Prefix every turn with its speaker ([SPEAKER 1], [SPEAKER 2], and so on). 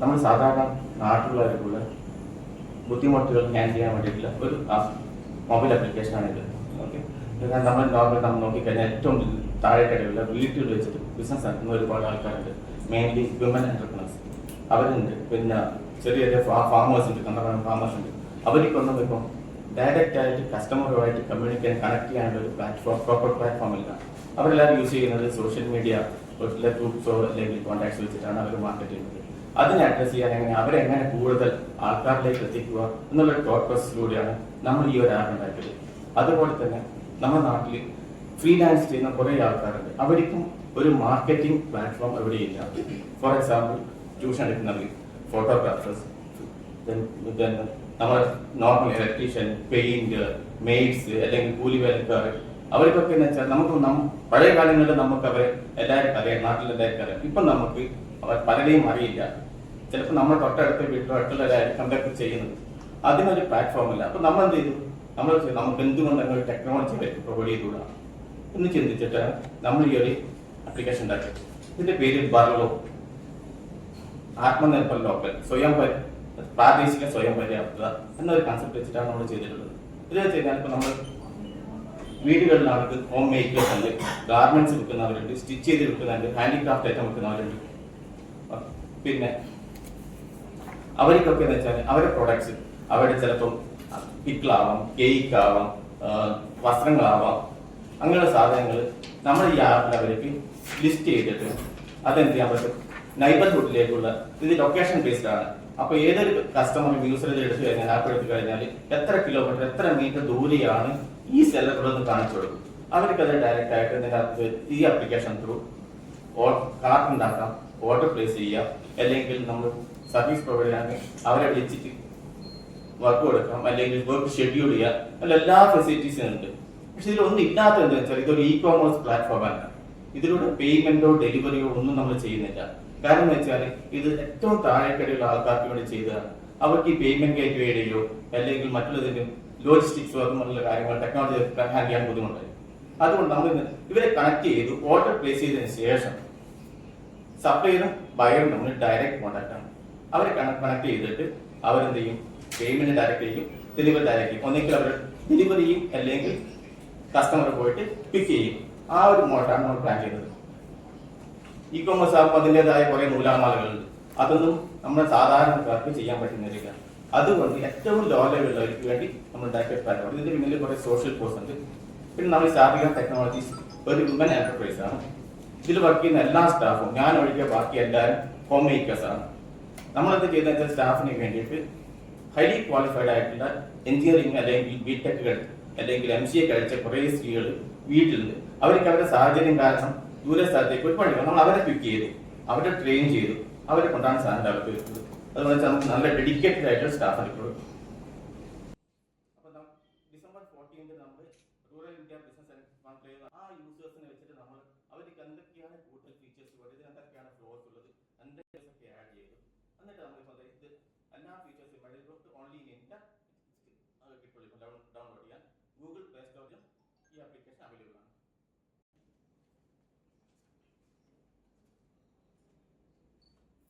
[SPEAKER 1] നമ്മൾ സാധാരണ നാട്ടിലുള്ളവർക്കുള്ള ബുദ്ധിമുട്ടുകൾ ഹാൻഡിൽ ചെയ്യാൻ വേണ്ടിയിട്ടുള്ള ഒരു മൊബൈൽ ആപ്ലിക്കേഷനാണ് ഇത്. ഓക്കെ നമ്മൾ നോർമൽ നമ്മൾ നോക്കിക്കഴിഞ്ഞാൽ ഏറ്റവും താഴെക്കടയുള്ള വീട്ടിൽ വെച്ചിട്ട് ബിസിനസ് നടത്തുന്ന ഒരുപാട് ആൾക്കാരുണ്ട്. മെയിൻലി വിമൻ എന്റർപ്രണേഴ്സ് അവരുണ്ട്. പിന്നെ ചെറിയ ചെറിയ ഫാമേഴ്സ് ഉണ്ട്. കന്നഡ ഫാമേഴ്സ് ഉണ്ട്. അവർക്കൊന്നും ഇപ്പം ഡയറക്റ്റ് ആയിട്ട് കസ്റ്റമറുമായിട്ട് കമ്മ്യൂണിക്കേറ്റ് കണക്ട് ചെയ്യാനുള്ള ഒരു പ്ലാറ്റ്ഫോം പ്രോപ്പർ പ്ലാറ്റ്ഫോം ഇല്ല. അവരെല്ലാവരും യൂസ് ചെയ്യുന്നത് സോഷ്യൽ മീഡിയ ഗ്രൂപ്പ്സോ അല്ലെങ്കിൽ കോൺടാക്ട്സ് വെച്ചിട്ടാണ് അവർ മാർക്കറ്റ് ചെയ്യുന്നത്. അതിനെ അഡ്രസ് ചെയ്യാൻ എങ്ങനെ അവരെങ്ങനെ കൂടുതൽ ആൾക്കാരിലേക്ക് എത്തിക്കുക എന്നുള്ള തോട്ട് നമ്മൾ ഈ ഒരു ആപ്പ് ഉണ്ടാക്കിയത്. അതുപോലെ തന്നെ നമ്മുടെ നാട്ടിൽ ഫ്രീലാൻസ് ചെയ്യുന്ന കുറേ ആൾക്കാരുണ്ട്. അവർക്കും ഒരു മാർക്കറ്റിംഗ് പ്ലാറ്റ്ഫോം എവിടെയില്ല for example tuition എടുക്കുന്നവർ photographers normal electrician paint maids അല്ലെങ്കിൽ കൂലി വേലക്കാർ അവർക്കൊക്കെ എന്ന് വെച്ചാൽ നമുക്ക് പഴയ കാലങ്ങളിൽ നമുക്ക് അവരെ എല്ലാവർക്കും അറിയാം നാട്ടിലെല്ലാവർക്കും അറിയാം. ഇപ്പൊ നമുക്ക് അവർ പലരെയും അറിയില്ല. ചിലപ്പോൾ നമ്മൾ തൊട്ടടുത്ത വീട്ടിലോ അടുത്തുള്ളവരായിരിക്കും കണ്ടക്ട് ചെയ്യുന്നത് അതിനൊരു പ്ലാറ്റ്ഫോം ഇല്ല. അപ്പൊ നമ്മൾ എന്ത് ചെയ്തു? നമ്മൾ നമുക്ക് എന്തുകൊണ്ട് അങ്ങനെ ടെക്നോളജി പ്രൊവൈഡ് ചെയ്തുകൂടാ? എന്ന് ചിന്തിച്ചിട്ടാണ് നമ്മൾ ഈ ഒരു ആപ്ലിക്കേഷൻ ഉണ്ടാക്കി. ഇതിന്റെ പേര് ബർലോ. ആത്മനിർഭർ ലോക്കൽ. സ്വയം പ്രാദേശിക സ്വയം പര്യാപ്തത എന്നൊരു കൺസെപ്റ്റ് വെച്ചിട്ടാണ് നമ്മൾ ചെയ്തിട്ടുള്ളത്. ഇത് വെച്ച് കഴിഞ്ഞാൽ ഇപ്പൊ നമ്മൾ വീടുകളിലാണെങ്കിൽ ഹോം മേക്കേഴ്സ് ഉണ്ട് ഗാർമെന്റ്സ് വിൽക്കുന്നവരുണ്ട് സ്റ്റിച്ച് ചെയ്ത് വിൽക്കുന്നുണ്ട് ഹാൻഡിക്രാഫ്റ്റ് ഐറ്റം വിൽക്കുന്നവരുണ്ട്. പിന്നെ അവർക്കൊക്കെ എന്ന് വെച്ചാൽ അവരുടെ പ്രൊഡക്ട്സ് അവരുടെ ചിലപ്പം പിക്കിളാവാം കേക്ക് ആവാം വസ്ത്രങ്ങളാവാം. അങ്ങനെയുള്ള സാധനങ്ങൾ നമ്മൾ ഈ ആപ്പിൽ അവർക്ക് ലിസ്റ്റ് ചെയ്തിട്ട് അതെന്ത് ചെയ്യാൻ പറ്റും? നൈബർഹുഡിലേക്കുള്ള ഇത് ലൊക്കേഷൻ ബേസ്ഡ് ആണ്. അപ്പൊ ഏതൊരു കസ്റ്റമർ ഇത് എടുത്തു കഴിഞ്ഞാൽ ആപ്പ് എടുത്തു കഴിഞ്ഞാൽ എത്ര കിലോമീറ്റർ എത്ര മീറ്റർ ദൂരെയാണ് ഈ സെല്ലറിലൊന്ന് കാണിച്ചു കൊടുക്കും. അവർക്ക് അത് ഡയറക്റ്റ് ആയിട്ട് ഇതിനകത്ത് ഈ ആപ്ലിക്കേഷൻ ത്രൂ കാർഡ് ഉണ്ടാക്കാം ഓർഡർ പ്ലേസ് ചെയ്യാം അല്ലെങ്കിൽ നമ്മൾ സർവീസ് പ്രൊവൈഡ് ചെയ്യാൻ അവരെ വിളിച്ചിട്ട് വർക്ക് കൊടുക്കാം അല്ലെങ്കിൽ വർക്ക് ഷെഡ്യൂൾ ചെയ്യാം അല്ല എല്ലാ ഫെസിലിറ്റീസും ഉണ്ട്. പക്ഷെ ഇതിലൊന്നും ഇല്ലാത്ത എന്താ വെച്ചാൽ ഇതൊരു ഇ കോമേഴ്സ് പ്ലാറ്റ്ഫോം ആണ് ഇതിലൂടെ പേയ്മെന്റോ ഡെലിവറിയോ ഒന്നും നമ്മൾ ചെയ്യുന്നില്ല. കാരണം എന്ന് വെച്ചാൽ ഇത് ഏറ്റവും താഴെക്കടയുള്ള ആൾക്കാർക്ക് വേണ്ടി ചെയ്തതാണ്. അവർക്ക് ഈ പേയ്മെന്റ് ഗേറ്റ് വേയുടെയോ അല്ലെങ്കിൽ മറ്റുള്ളതിന്റെ ലോജിസ്റ്റിക്സോ വർക്കുമുള്ള കാര്യങ്ങൾ ടെക്നോളജി ഹാൻഡ് ചെയ്യാൻ ബുദ്ധിമുട്ടായി. അതുകൊണ്ട് നമ്മൾ ഇവരെ കണക്ട് ചെയ്ത് ഓർഡർ പ്ലേസ് ചെയ്തതിന് ശേഷം സപ്ലൈറും ബയറും നമ്മൾ ഡയറക്റ്റ് കോൺടാക്ട് ആണ്. അവരെ കണക്ട് ചെയ്തിട്ട് അവരെന്ത് ചെയ്യും? പേയ്മെന്റ് ഡയറക്റ്റ് ചെയ്യും ഡെലിവറി ഡയറക്റ്റ് ചെയ്യും. ഒന്നെങ്കിൽ അവർ ഡെലിവറി ചെയ്യും അല്ലെങ്കിൽ കസ്റ്റമർ പോയിട്ട് പിക്ക് ചെയ്യും. ആ ഒരു മോഡലാണ് നമ്മൾ പ്ലാൻ ചെയ്തത്. ഇ കോമേഴ്സ് ആകുമ്പോൾ അതിന്റെതായ കുറെ നൂലാമാലകളുണ്ട്. അതൊന്നും നമ്മുടെ സാധാരണക്കാർക്ക് ചെയ്യാൻ പറ്റുന്ന പറ്റുന്നില്ല അതുകൊണ്ട് ഏറ്റവും ലോ ലെവലുള്ളവർക്ക് വേണ്ടി നമ്മൾ ഉണ്ടാക്കിയ പ്ലാറ്റ്ഫോം ഇതിന്റെ പിന്നിൽ കുറെ സോഷ്യൽ കോഴ്സ് ഉണ്ട്. പിന്നെ നമ്മൾ സ്റ്റാർട്ടിംഗ് ടെക്നോളജീസ് ഒരു വിമൻ എന്റർപ്രൈസ് ആണ്. ഇതിൽ വർക്ക് ചെയ്യുന്ന എല്ലാ സ്റ്റാഫും ഞാൻ ഒഴികെ ബാക്കി എല്ലാവരും ഹോം മേക്കേഴ്സ് ആണ്. നമ്മളെന്ത് ചെയ്തെന്ന് വെച്ചാൽ സ്റ്റാഫിന് വേണ്ടിയിട്ട് ഹൈലി ക്വാളിഫൈഡ് ആയിട്ടുള്ള എഞ്ചിനീയറിംഗ് അല്ലെങ്കിൽ ബി ടെക്കുകൾ അല്ലെങ്കിൽ എം സി എ കഴിച്ച കുറേ സ്ത്രീകൾ വീട്ടിലുണ്ട്. അവർക്ക് അവരുടെ സാഹചര്യം കാരണം ദൂരെ സ്ഥലത്തേക്ക് ഒരു പണി നമ്മൾ അവരെ പിക്ക് ചെയ്തു. അവരെ ട്രെയിൻ ചെയ്തു. അവരെ കൊണ്ടാണ് സാധനം അവർക്ക് ചെയ്തത് അതുകൊണ്ട് നമുക്ക് നല്ല ഡെഡിക്കേറ്റഡ് ആയിട്ടുള്ള സ്റ്റാഫാണ് ഇപ്പോഴും. അപ്പോൾ ഡിസംബർ ഫോർട്ടീൻത് നമ്മൾ റൂറൽ ഇന്ത്യ ബിസിനസ് കോൺക്ലേവ് ആ യൂസേഴ്സിനെ വെച്ചിട്ട് നമ്മൾ അവർക്ക് എന്തൊക്കെയാണ് കൂടുതൽ ഫീച്ചേഴ്സ് വരുന്നത് എന്തൊക്കെയാണ് ഫ്ലോസ് ഉള്ളത് എന്തൊക്കെ ആഡ് ചെയ്തു. എന്നിട്ട് നമ്മളിപ്പോൾ ഇത് എല്ലാ ഫീച്ചേഴ്സും ഓൺലി ഇൻ ഇന്ത്യ കിട്ടുള്ളൂ. ഡൗൺലോഡ് ചെയ്യാൻ ഗൂഗിൾ